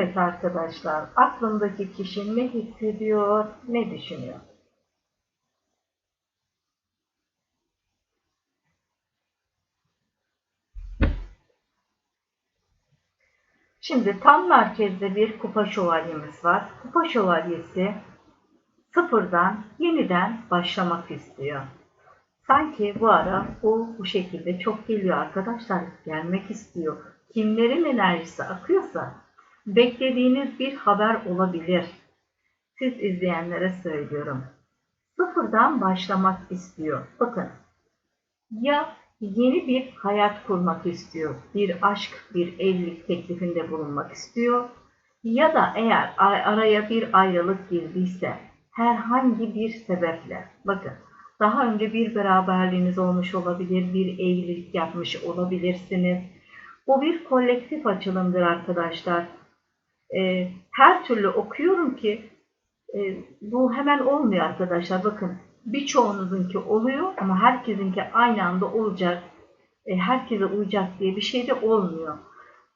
Evet arkadaşlar, aklımdaki kişi ne hissediyor, ne düşünüyor? Şimdi tam merkezde bir kupa şövalyemiz var. Kupa şövalyesi sıfırdan yeniden başlamak istiyor. Sanki bu ara o bu şekilde çok geliyor arkadaşlar. Gelmek istiyor. Kimlerin enerjisi akıyorsa beklediğiniz bir haber olabilir. Siz izleyenlere söylüyorum. Sıfırdan başlamak istiyor. Bakın ya yeni bir hayat kurmak istiyor, bir aşk, bir evlilik teklifinde bulunmak istiyor ya da eğer araya bir ayrılık girdiyse herhangi bir sebeple bakın daha önce bir beraberliğiniz olmuş olabilir, bir evlilik yapmış olabilirsiniz. Bu bir kolektif açılımdır arkadaşlar. Ee, her türlü okuyorum ki e, bu hemen olmuyor arkadaşlar. Bakın birçoğunuzunki oluyor ama herkesinki aynı anda olacak, e, herkese uyacak diye bir şey de olmuyor.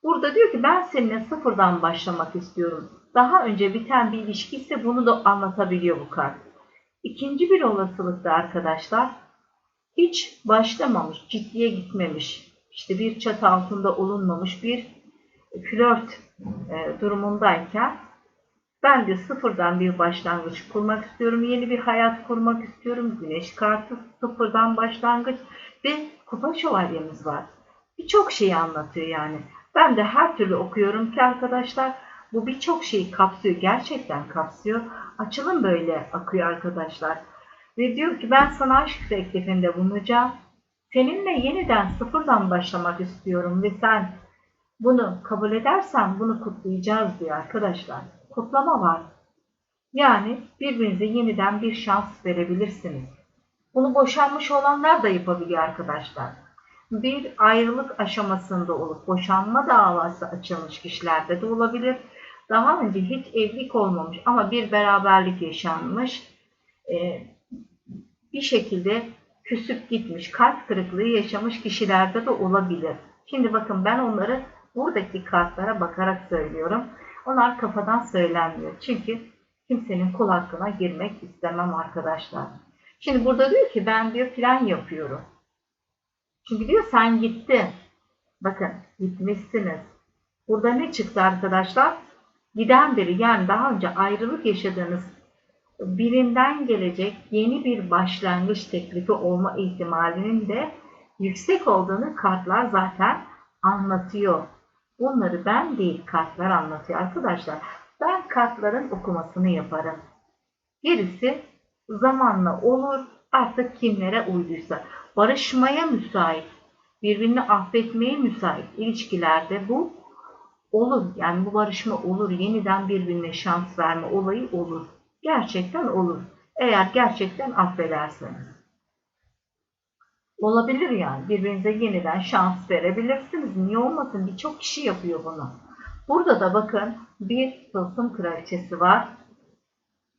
Burada diyor ki ben seninle sıfırdan başlamak istiyorum. Daha önce biten bir ilişki ise bunu da anlatabiliyor bu kart. İkinci bir olasılıkta arkadaşlar hiç başlamamış, ciddiye gitmemiş, işte bir çatı altında olunmamış bir flört e, durumundayken ben de sıfırdan bir başlangıç kurmak istiyorum. Yeni bir hayat kurmak istiyorum. Güneş kartı sıfırdan başlangıç ve kupa şövalyemiz var. Birçok şeyi anlatıyor yani. Ben de her türlü okuyorum ki arkadaşlar bu birçok şeyi kapsıyor. Gerçekten kapsıyor. Açılım böyle akıyor arkadaşlar. Ve diyor ki ben sana aşk teklifinde bulunacağım. Seninle yeniden sıfırdan başlamak istiyorum ve sen bunu kabul edersen bunu kutlayacağız diyor arkadaşlar kutlama var. Yani birbirinize yeniden bir şans verebilirsiniz. Bunu boşanmış olanlar da yapabiliyor arkadaşlar. Bir ayrılık aşamasında olup boşanma davası açılmış kişilerde de olabilir. Daha önce hiç evlilik olmamış ama bir beraberlik yaşanmış. Ee, bir şekilde küsüp gitmiş, kalp kırıklığı yaşamış kişilerde de olabilir. Şimdi bakın ben onları buradaki kartlara bakarak söylüyorum. Onlar kafadan söylenmiyor. Çünkü kimsenin kul hakkına girmek istemem arkadaşlar. Şimdi burada diyor ki ben diyor plan yapıyorum. Çünkü diyor sen gittin. Bakın gitmişsiniz. Burada ne çıktı arkadaşlar? Giden biri yani daha önce ayrılık yaşadığınız birinden gelecek yeni bir başlangıç teklifi olma ihtimalinin de yüksek olduğunu kartlar zaten anlatıyor. Bunları ben değil kartlar anlatıyor arkadaşlar. Ben kartların okumasını yaparım. Gerisi zamanla olur artık kimlere uyduysa. Barışmaya müsait, birbirini affetmeye müsait ilişkilerde bu olur. Yani bu barışma olur. Yeniden birbirine şans verme olayı olur. Gerçekten olur. Eğer gerçekten affederseniz. Olabilir yani. Birbirinize yeniden şans verebilirsiniz. Niye olmasın? Birçok kişi yapıyor bunu. Burada da bakın bir tılsım kraliçesi var.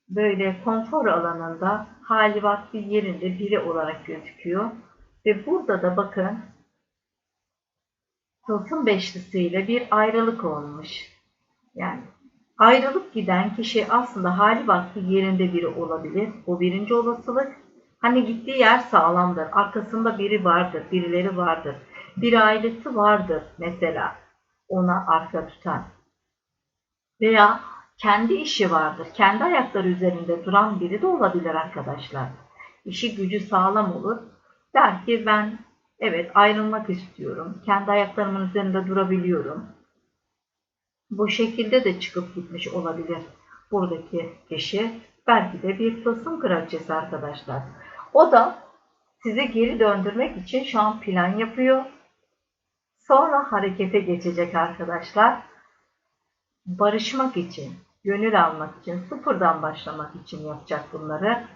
Böyle konfor alanında hali vakti yerinde biri olarak gözüküyor. Ve burada da bakın tılsım beşlisiyle bir ayrılık olmuş. Yani ayrılıp giden kişi aslında hali vakti yerinde biri olabilir. O birinci olasılık. Hani gittiği yer sağlamdır. Arkasında biri vardır, birileri vardır. Bir ailesi vardır mesela ona arka tutan. Veya kendi işi vardır. Kendi ayakları üzerinde duran biri de olabilir arkadaşlar. İşi gücü sağlam olur. Der ki ben evet ayrılmak istiyorum. Kendi ayaklarımın üzerinde durabiliyorum. Bu şekilde de çıkıp gitmiş olabilir buradaki kişi. Belki de bir tılsım kraliçesi arkadaşlar. O da sizi geri döndürmek için şu an plan yapıyor. Sonra harekete geçecek arkadaşlar. Barışmak için, gönül almak için, sıfırdan başlamak için yapacak bunları.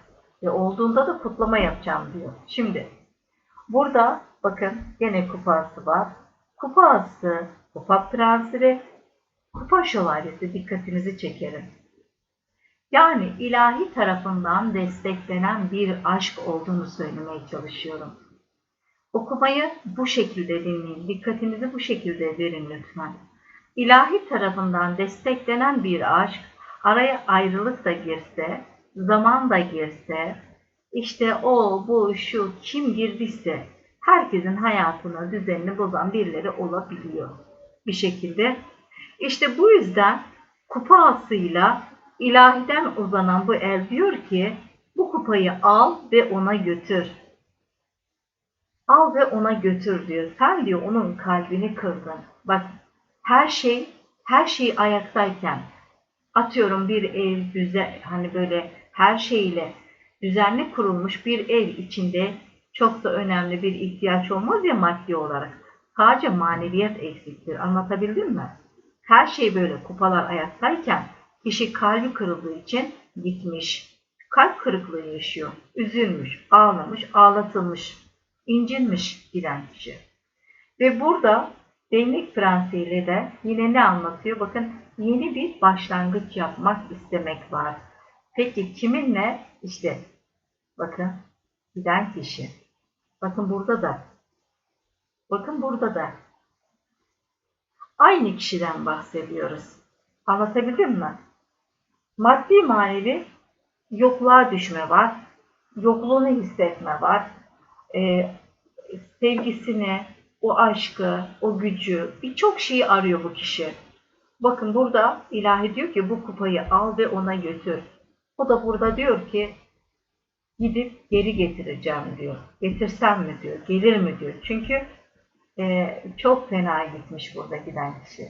Ve olduğunda da kutlama yapacağım diyor. Şimdi burada bakın gene kupası var. Kupa ası, kupa ve kupa şövalyesi dikkatinizi çekerim. Yani ilahi tarafından desteklenen bir aşk olduğunu söylemeye çalışıyorum. Okumayı bu şekilde dinleyin. Dikkatinizi bu şekilde verin lütfen. İlahi tarafından desteklenen bir aşk, araya ayrılık da girse, zaman da girse, işte o, bu, şu, kim girdiyse, herkesin hayatını, düzenini bozan birileri olabiliyor bir şekilde. İşte bu yüzden kupa asıyla ilahiden uzanan bu el diyor ki, bu kupayı al ve ona götür. Al ve ona götür diyor. Sen diyor onun kalbini kırdın. Bak her şey her şey ayaktayken atıyorum bir ev düzen hani böyle her şeyle düzenli kurulmuş bir ev içinde çok da önemli bir ihtiyaç olmaz ya maddi olarak. Sadece maneviyat eksiktir. Anlatabildim mi? Her şey böyle kupalar ayaktayken kişi kalbi kırıldığı için gitmiş. Kalp kırıklığı yaşıyor. Üzülmüş, ağlamış, ağlatılmış, incinmiş giden kişi. Ve burada Değnek prensiyle de yine ne anlatıyor? Bakın yeni bir başlangıç yapmak istemek var. Peki kiminle? İşte bakın giden kişi. Bakın burada da. Bakın burada da. Aynı kişiden bahsediyoruz. Anlatabildim mi? Maddi manevi yokluğa düşme var. Yokluğunu hissetme var. Ee, sevgisini, o aşkı, o gücü, birçok şeyi arıyor bu kişi. Bakın burada ilahi diyor ki bu kupayı al ve ona götür. O da burada diyor ki gidip geri getireceğim diyor. Getirsem mi diyor, gelir mi diyor. Çünkü e, çok fena gitmiş burada giden kişi.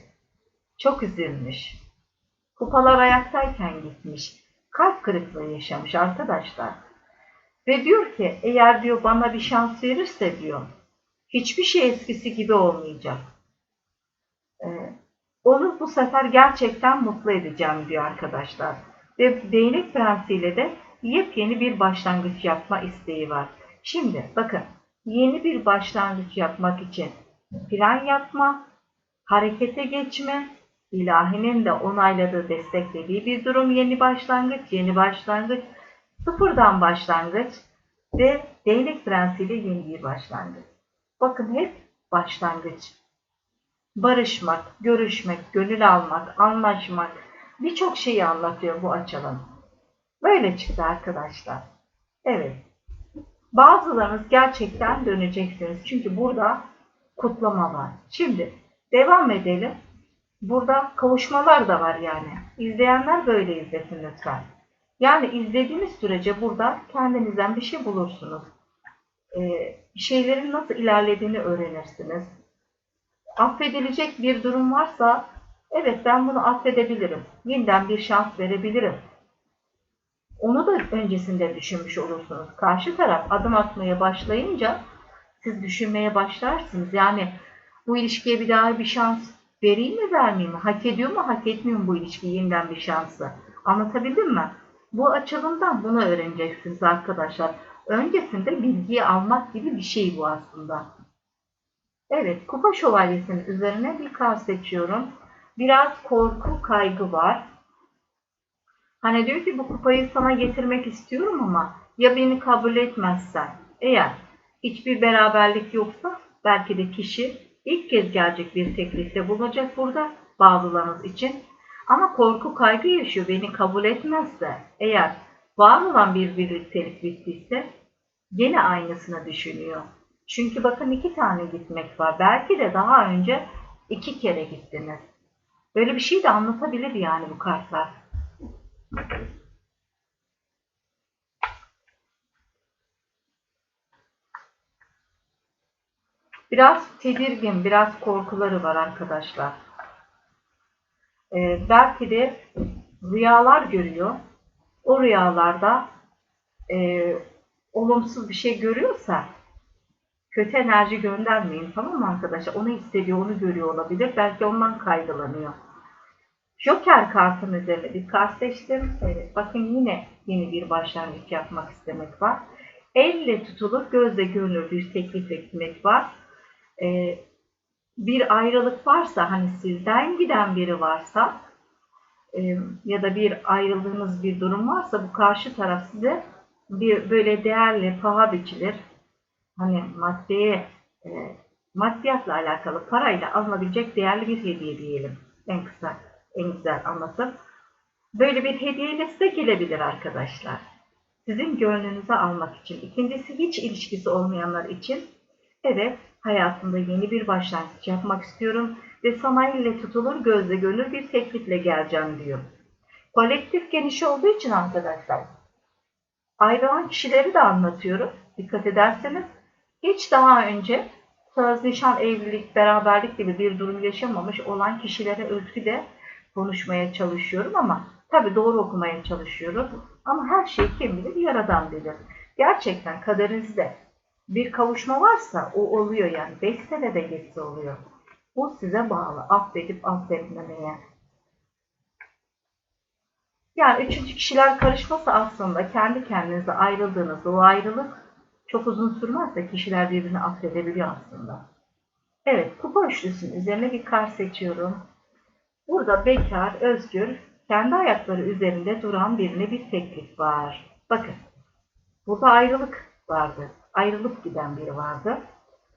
Çok üzülmüş. Kupalar ayaktayken gitmiş. Kalp kırıklığı yaşamış arkadaşlar. Ve diyor ki eğer diyor bana bir şans verirse diyor hiçbir şey eskisi gibi olmayacak. Ee, onu bu sefer gerçekten mutlu edeceğim diyor arkadaşlar. Ve değnek prensiyle de yepyeni bir başlangıç yapma isteği var. Şimdi bakın yeni bir başlangıç yapmak için plan yapma, harekete geçme, ilahinin de onayladığı, desteklediği bir durum yeni başlangıç, yeni başlangıç, sıfırdan başlangıç ve değnek prensiyle yeni bir başlangıç. Bakın hep başlangıç. Barışmak, görüşmek, gönül almak, anlaşmak birçok şeyi anlatıyor bu açılım. Böyle çıktı arkadaşlar. Evet. Bazılarınız gerçekten döneceksiniz. Çünkü burada kutlama var. Şimdi devam edelim. Burada kavuşmalar da var yani. İzleyenler böyle izlesin lütfen. Yani izlediğiniz sürece burada kendinizden bir şey bulursunuz. Ee, şeylerin nasıl ilerlediğini öğrenirsiniz. Affedilecek bir durum varsa evet ben bunu affedebilirim. Yeniden bir şans verebilirim. Onu da öncesinde düşünmüş olursunuz. Karşı taraf adım atmaya başlayınca siz düşünmeye başlarsınız. Yani bu ilişkiye bir daha bir şans vereyim mi vermeyeyim mi? Hak ediyor mu hak etmiyor mu bu ilişkiyi yeniden bir şansı? Anlatabildim mi? Bu açılımdan bunu öğreneceksiniz arkadaşlar. Öncesinde bilgiyi almak gibi bir şey bu aslında. Evet, kupa şövalyesinin üzerine bir kart seçiyorum. Biraz korku, kaygı var. Hani diyor ki bu kupayı sana getirmek istiyorum ama ya beni kabul etmezsen, eğer hiçbir beraberlik yoksa belki de kişi ilk kez gelecek bir teklifte bulunacak burada bazılarınız için. Ama korku kaygı yaşıyor beni kabul etmezse, eğer var olan bir birliktelik bittiyse Yine aynısını düşünüyor. Çünkü bakın iki tane gitmek var. Belki de daha önce iki kere gittiniz. Böyle bir şey de anlatabilir yani bu kartlar. Biraz tedirgin, biraz korkuları var arkadaşlar. Ee, belki de rüyalar görüyor. O rüyalarda e, olumsuz bir şey görüyorsa kötü enerji göndermeyin tamam mı arkadaşlar? Onu hissediyor, onu görüyor olabilir. Belki ondan kaygılanıyor. Joker kartın üzerine bir kart seçtim. Evet, bakın yine yeni bir başlangıç yapmak istemek var. Elle tutulup gözle görünür bir teklif etmek var. Ee, bir ayrılık varsa hani sizden giden biri varsa e, ya da bir ayrıldığınız bir durum varsa bu karşı taraf size bir böyle değerli paha biçilir. Hani maddeye e, maddiyatla alakalı parayla alınabilecek değerli bir hediye diyelim. En kısa, en güzel anlatım. Böyle bir hediyeyle size gelebilir arkadaşlar. Sizin gönlünüze almak için. İkincisi hiç ilişkisi olmayanlar için evet hayatımda yeni bir başlangıç yapmak istiyorum ve sana elle tutulur gözle görülür bir teklifle geleceğim diyor. Kolektif geniş olduğu için arkadaşlar ayrılan kişileri de anlatıyorum. Dikkat ederseniz hiç daha önce söz, nişan, evlilik, beraberlik gibi bir durum yaşamamış olan kişilere özgü de konuşmaya çalışıyorum ama tabii doğru okumaya çalışıyorum. Ama her şey kim bilir? Yaradan bilir. Gerçekten kaderinizde bir kavuşma varsa o oluyor yani. 5 senede geçse oluyor. Bu size bağlı. Affedip affetmemeye. Yani üçüncü kişiler karışması aslında kendi kendinize ayrıldığınızda o ayrılık çok uzun sürmez de kişiler birbirini affedebiliyor aslında. Evet, kupa üçlüsünün üzerine bir kar seçiyorum. Burada bekar, özgür, kendi ayakları üzerinde duran birine bir teklif var. Bakın, burada ayrılık vardı. Ayrılıp giden biri vardı.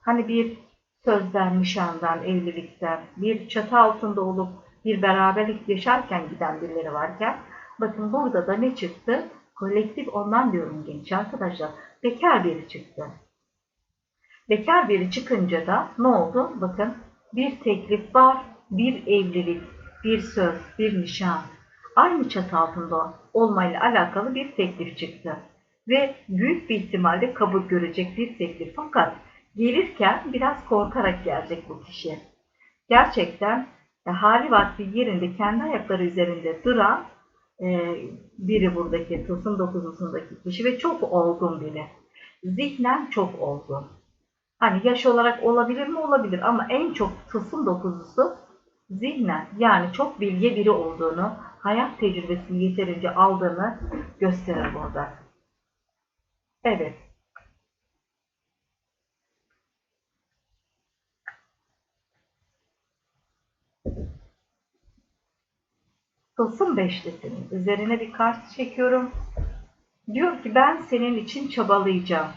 Hani bir sözden, nişandan, evlilikten, bir çatı altında olup bir beraberlik yaşarken giden birileri varken, bakın burada da ne çıktı? Kolektif ondan diyorum genç arkadaşlar. Bekar biri çıktı. Bekar biri çıkınca da ne oldu? Bakın bir teklif var, bir evlilik, bir söz, bir nişan. Aynı çatı altında olmayla alakalı bir teklif çıktı. Ve büyük bir ihtimalle kabul görecek bir teklif. Fakat gelirken biraz korkarak gelecek bu kişi. Gerçekten e, hali vakti yerinde kendi ayakları üzerinde duran e, biri buradaki tılsım dokuzusundaki kişi ve çok olgun biri. Zihnen çok olgun. Hani yaş olarak olabilir mi? Olabilir ama en çok tılsım dokuzusu zihnen yani çok bilge biri olduğunu, hayat tecrübesini yeterince aldığını gösterir burada. Evet. Tılsım beşlisinin üzerine bir kart çekiyorum. Diyor ki ben senin için çabalayacağım.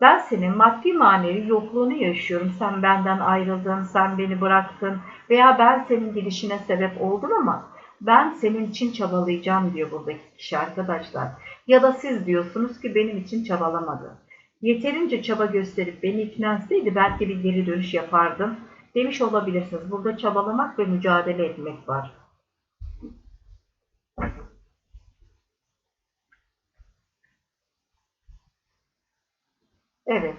Ben senin maddi manevi yokluğunu yaşıyorum. Sen benden ayrıldın, sen beni bıraktın veya ben senin gidişine sebep oldum ama ben senin için çabalayacağım diyor buradaki kişi arkadaşlar. Ya da siz diyorsunuz ki benim için çabalamadı. Yeterince çaba gösterip beni ikna etseydi belki bir geri dönüş yapardım demiş olabilirsiniz. Burada çabalamak ve mücadele etmek var. Evet.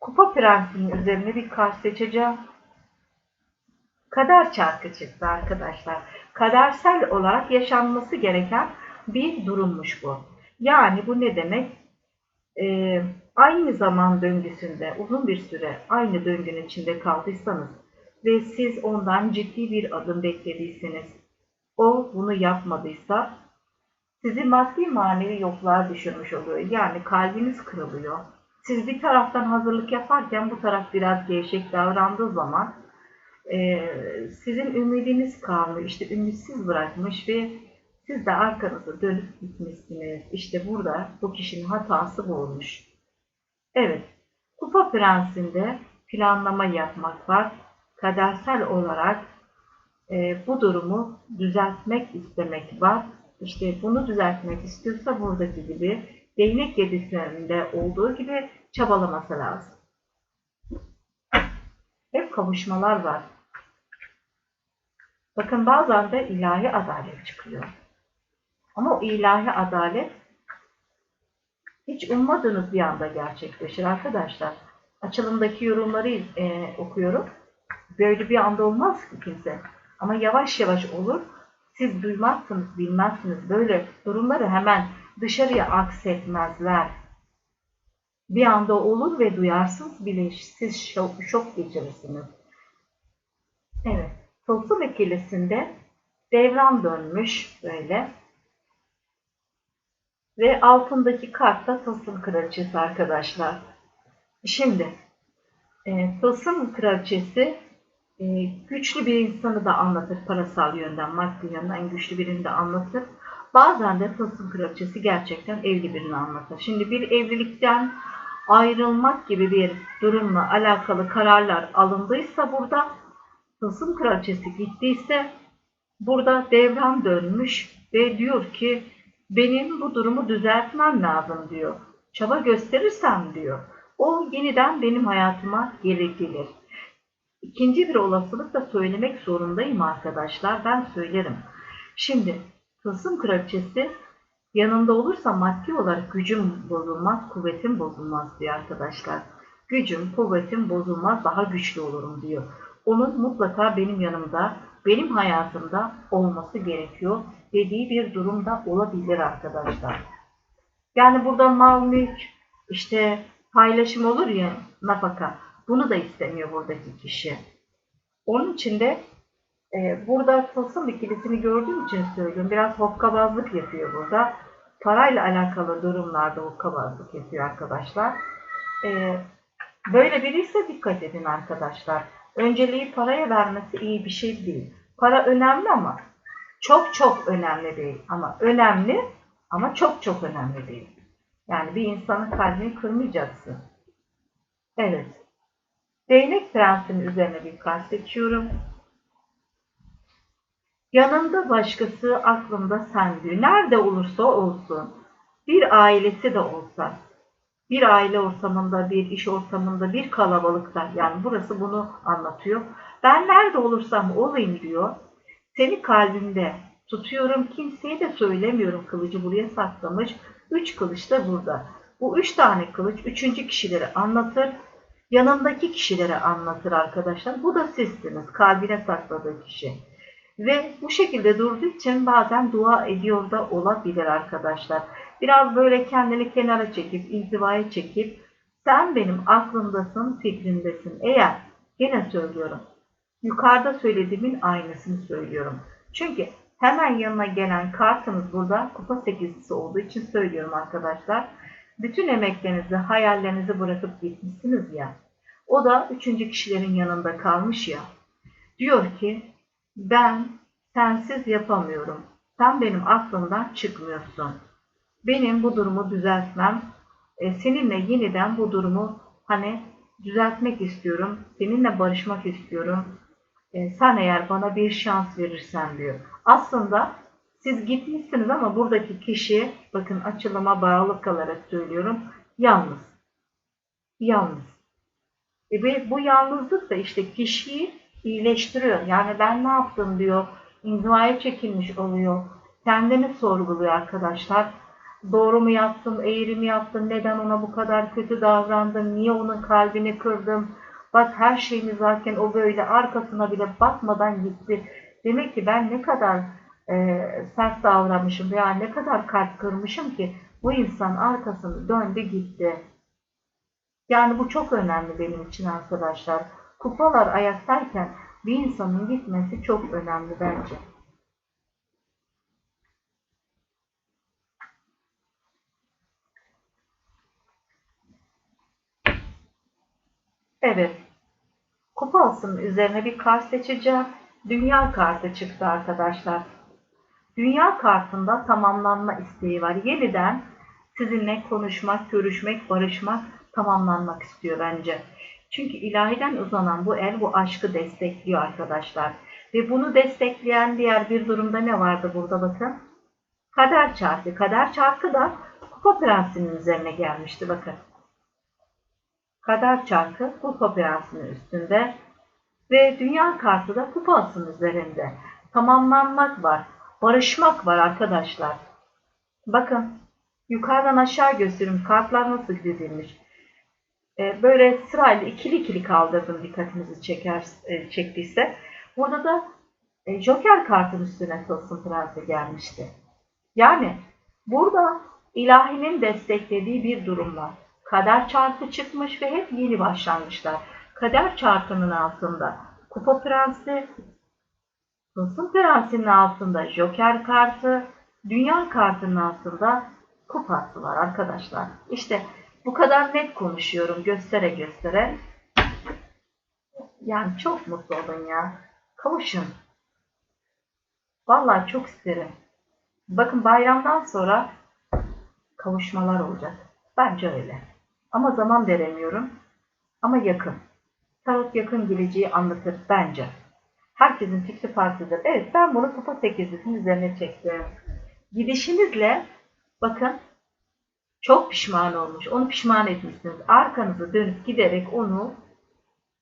Kupa prensinin üzerine bir kart seçeceğim. Kader çarkı çıktı arkadaşlar. Kadersel olarak yaşanması gereken bir durummuş bu. Yani bu ne demek? Ee, aynı zaman döngüsünde uzun bir süre aynı döngünün içinde kaldıysanız ve siz ondan ciddi bir adım beklediyseniz, o bunu yapmadıysa sizi maddi manevi yokluğa düşürmüş oluyor. Yani kalbiniz kırılıyor. Siz bir taraftan hazırlık yaparken bu taraf biraz gevşek davrandığı zaman e, sizin ümidiniz kalmış, işte ümitsiz bırakmış ve siz de arkanıza dönüp gitmişsiniz. İşte burada bu kişinin hatası bu olmuş. Evet, Kupa Prensi'nde planlama yapmak var. Kadersel olarak e, bu durumu düzeltmek istemek var. İşte bunu düzeltmek istiyorsa buradaki gibi değnek yedisinde olduğu gibi çabalaması lazım. Hep kavuşmalar var. Bakın bazen de ilahi adalet çıkıyor. Ama o ilahi adalet hiç ummadığınız bir anda gerçekleşir arkadaşlar. Açılımdaki yorumları e, okuyorum. Böyle bir anda olmaz ki kimse. Ama yavaş yavaş olur. Siz duymazsınız, bilmezsiniz. Böyle durumları hemen dışarıya aksetmezler. Bir anda olur ve duyarsız bile siz şok, şok geçirirsiniz. Evet. Tılsım ikilisinde devran dönmüş böyle. Ve altındaki kart da tılsım kraliçesi arkadaşlar. Şimdi e, tılsım kraliçesi e, güçlü bir insanı da anlatır parasal yönden, maddi yönden güçlü birini de anlatır. Bazen de tılsım kraliçesi gerçekten evli birini anlatır. Şimdi bir evlilikten ayrılmak gibi bir durumla alakalı kararlar alındıysa burada tılsım kraliçesi gittiyse burada devran dönmüş ve diyor ki benim bu durumu düzeltmem lazım diyor. Çaba gösterirsem diyor. O yeniden benim hayatıma geri gelir. İkinci bir olasılık da söylemek zorundayım arkadaşlar. Ben söylerim. Şimdi Tılsım kraliçesi yanında olursa maddi olarak gücüm bozulmaz, kuvvetim bozulmaz diyor arkadaşlar. Gücüm, kuvvetim bozulmaz, daha güçlü olurum diyor. Onun mutlaka benim yanımda, benim hayatımda olması gerekiyor dediği bir durumda olabilir arkadaşlar. Yani burada mal mülk, işte paylaşım olur ya nafaka. Bunu da istemiyor buradaki kişi. Onun için de e, burada tılsım ikilisini gördüğüm için söylüyorum. Biraz hokkabazlık yapıyor burada. Parayla alakalı durumlarda hokkabazlık yapıyor arkadaşlar. E, böyle biri ise dikkat edin arkadaşlar. Önceliği paraya vermesi iyi bir şey değil. Para önemli ama çok çok önemli değil. Ama önemli ama çok çok önemli değil. Yani bir insanın kalbini kırmayacaksın. Evet. Değnek prensinin üzerine bir kart seçiyorum. Yanında başkası aklımda sen. Nerede olursa olsun. Bir ailesi de olsa. Bir aile ortamında, bir iş ortamında, bir kalabalıkta. Yani burası bunu anlatıyor. Ben nerede olursam olayım diyor. Seni kalbimde tutuyorum. Kimseye de söylemiyorum. Kılıcı buraya saklamış. Üç kılıç da burada. Bu üç tane kılıç üçüncü kişilere anlatır. Yanındaki kişilere anlatır arkadaşlar. Bu da sizsiniz. Kalbine sakladığı kişi. Ve bu şekilde durduğu için bazen dua ediyor da olabilir arkadaşlar. Biraz böyle kendini kenara çekip, inzivaya çekip sen benim aklımdasın, fikrimdesin. Eğer gene söylüyorum. Yukarıda söylediğimin aynısını söylüyorum. Çünkü hemen yanına gelen kartımız burada kupa sekizlisi olduğu için söylüyorum arkadaşlar. Bütün emeklerinizi, hayallerinizi bırakıp gitmişsiniz ya. O da üçüncü kişilerin yanında kalmış ya. Diyor ki ben sensiz yapamıyorum. Sen benim aklımdan çıkmıyorsun. Benim bu durumu düzeltmem, e, seninle yeniden bu durumu hani düzeltmek istiyorum. Seninle barışmak istiyorum. E, sen eğer bana bir şans verirsen diyor. Aslında siz gitmişsiniz ama buradaki kişi bakın açılıma bağlı kalarak söylüyorum. Yalnız. Yalnız. E, ve bu yalnızlık da işte kişiyi iyileştiriyor. Yani ben ne yaptım diyor. İnzivaya çekilmiş oluyor. Kendini sorguluyor arkadaşlar. Doğru mu yaptım, eğri mi yaptım, neden ona bu kadar kötü davrandım, niye onun kalbini kırdım. Bak her şeyimiz varken o böyle arkasına bile bakmadan gitti. Demek ki ben ne kadar e, sert davranmışım veya ne kadar kalp kırmışım ki bu insan arkasını döndü gitti. Yani bu çok önemli benim için arkadaşlar. Kupalar ayaktayken bir insanın gitmesi çok önemli bence. Evet. Kupasının üzerine bir kart seçeceğim. Dünya kartı çıktı arkadaşlar. Dünya kartında tamamlanma isteği var. Yeniden sizinle konuşmak, görüşmek, barışmak, tamamlanmak istiyor bence. Çünkü ilahiden uzanan bu el bu aşkı destekliyor arkadaşlar. Ve bunu destekleyen diğer bir durumda ne vardı burada bakın. Kader çarkı. Kader çarkı da kupa prensinin üzerine gelmişti bakın. Kader çarkı kupa prensinin üstünde. Ve dünya kartı da kupasının üzerinde. Tamamlanmak var. Barışmak var arkadaşlar. Bakın yukarıdan aşağı göstereyim kartlar nasıl dizilmiş. Ee, böyle sırayla ikili ikili kaldırdım dikkatinizi çeker, e, çektiyse. Burada da e, Joker kartın üstüne tılsım prensi gelmişti. Yani burada ilahinin desteklediği bir durum var. Kader çarkı çıkmış ve hep yeni başlangıçlar. Kader çarkının altında Kupa Prensi, Tılsım Prensi'nin altında Joker kartı, Dünya kartının altında kupası var arkadaşlar. İşte bu kadar net konuşuyorum göstere göstere. Yani çok mutlu olun ya. Kavuşun. Vallahi çok isterim. Bakın bayramdan sonra kavuşmalar olacak. Bence öyle. Ama zaman veremiyorum. Ama yakın. Tarot yakın geleceği anlatır bence. Herkesin fikri farklıdır. Evet ben bunu kupa sekizlisinin üzerine çektim. Gidişinizle bakın çok pişman olmuş. Onu pişman etmişsiniz. Arkanızı dönüp giderek onu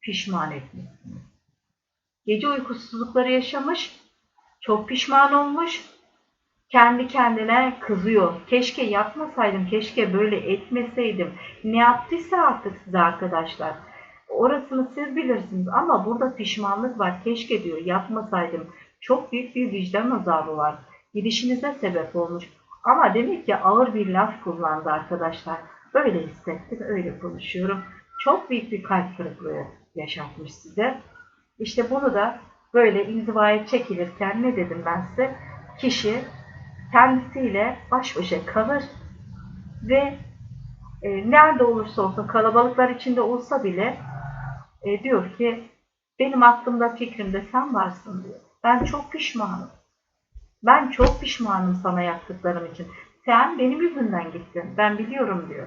pişman etmişsiniz. Gece uykusuzlukları yaşamış. Çok pişman olmuş. Kendi kendine kızıyor. Keşke yapmasaydım, keşke böyle etmeseydim. Ne yaptıysa artık size arkadaşlar. Orasını siz bilirsiniz ama burada pişmanlık var. Keşke diyor yapmasaydım. Çok büyük bir vicdan azabı var. Gidişinize sebep olmuş. Ama demek ki ağır bir laf kullandı arkadaşlar. Böyle hissettim, öyle konuşuyorum. Çok büyük bir kalp kırıklığı yaşatmış size. İşte bunu da böyle inzivaya çekilirken ne dedim ben size? Kişi kendisiyle baş başa kalır ve e, nerede olursa olsun kalabalıklar içinde olsa bile e, diyor ki benim aklımda fikrimde sen varsın diyor. Ben çok pişmanım. Ben çok pişmanım sana yaptıklarım için. Sen benim yüzümden gittin. Ben biliyorum diyor.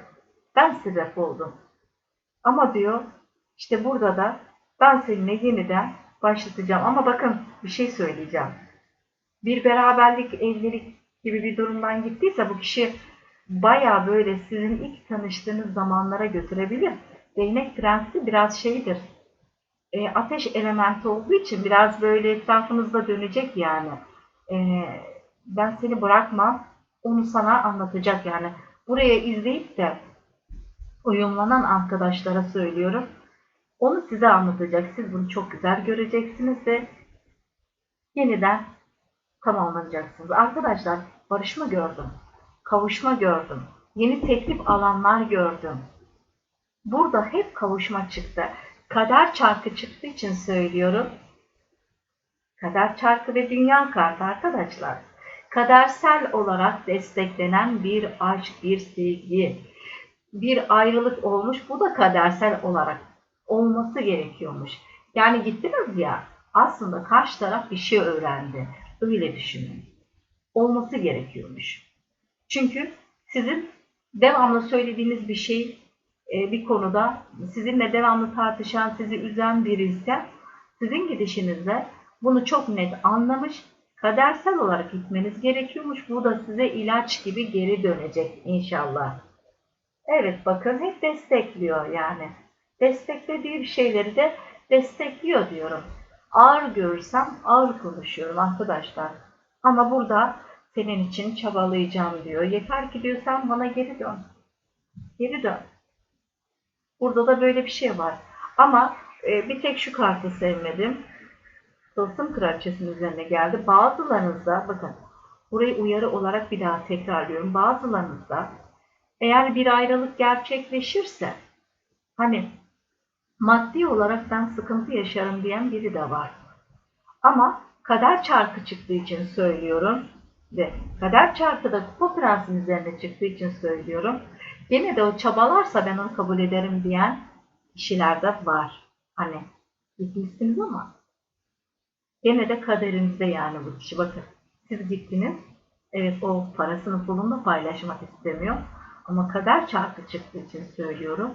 Ben sebep oldum. Ama diyor işte burada da ben seninle yeniden başlatacağım. Ama bakın bir şey söyleyeceğim. Bir beraberlik, evlilik gibi bir durumdan gittiyse bu kişi baya böyle sizin ilk tanıştığınız zamanlara götürebilir. Değnek prensi biraz şeydir. E, ateş elementi olduğu için biraz böyle etrafınızda dönecek yani. E, ben seni bırakmam. Onu sana anlatacak yani. Buraya izleyip de uyumlanan arkadaşlara söylüyorum. Onu size anlatacak. Siz bunu çok güzel göreceksiniz ve yeniden tamamlanacaksınız. Arkadaşlar barışma gördüm. Kavuşma gördüm. Yeni teklif alanlar gördüm. Burada hep kavuşma çıktı. Kader çarkı çıktığı için söylüyorum. Kader çarkı ve dünya kartı arkadaşlar. Kadersel olarak desteklenen bir aşk, bir sevgi, bir ayrılık olmuş. Bu da kadersel olarak olması gerekiyormuş. Yani gittiniz ya aslında karşı taraf bir şey öğrendi. Öyle düşünün. Olması gerekiyormuş. Çünkü sizin devamlı söylediğiniz bir şey e, bir konuda sizinle devamlı tartışan, sizi üzen biri ise sizin gidişinizde bunu çok net anlamış, kadersel olarak gitmeniz gerekiyormuş. Bu da size ilaç gibi geri dönecek inşallah. Evet bakın hep destekliyor yani. Desteklediği bir şeyleri de destekliyor diyorum. Ağır görürsem ağır konuşuyorum arkadaşlar. Ama burada senin için çabalayacağım diyor. Yeter ki diyor sen bana geri dön. Geri dön. Burada da böyle bir şey var. Ama e, bir tek şu kartı sevmedim. Tılsım kraliçesinin üzerine geldi. Bazılarınızda bakın burayı uyarı olarak bir daha tekrarlıyorum. Bazılarınızda eğer bir ayrılık gerçekleşirse hani maddi olarak ben sıkıntı yaşarım diyen biri de var. Ama kader çarkı çıktığı için söylüyorum ve kader çarkı da kupa prensin üzerine çıktığı için söylüyorum. Yine de o çabalarsa ben onu kabul ederim diyen kişiler de var. Hani gitmişsiniz ama gene de kaderinizde yani bu kişi. Bakın siz gittiniz. Evet o parasını pulunu paylaşmak istemiyor. Ama kader çarkı çıktığı için söylüyorum.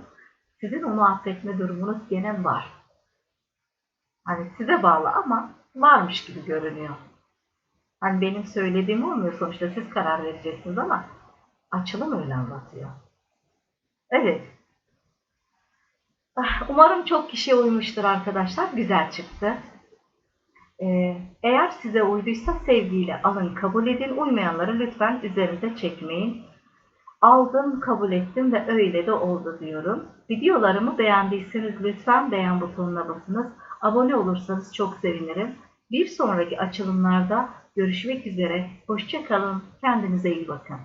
Sizin onu affetme durumunuz gene var. Hani size bağlı ama varmış gibi görünüyor. Hani benim söylediğim olmuyor sonuçta siz karar vereceksiniz ama açılım öyle anlatıyor. Evet. Ah, Umarım çok kişiye uymuştur arkadaşlar. Güzel çıktı. Ee, eğer size uyduysa sevgiyle alın, kabul edin. Uymayanları lütfen üzerinize çekmeyin. Aldım, kabul ettim ve öyle de oldu diyorum. Videolarımı beğendiyseniz lütfen beğen butonuna basınız. Abone olursanız çok sevinirim. Bir sonraki açılımlarda görüşmek üzere. Hoşçakalın. Kendinize iyi bakın.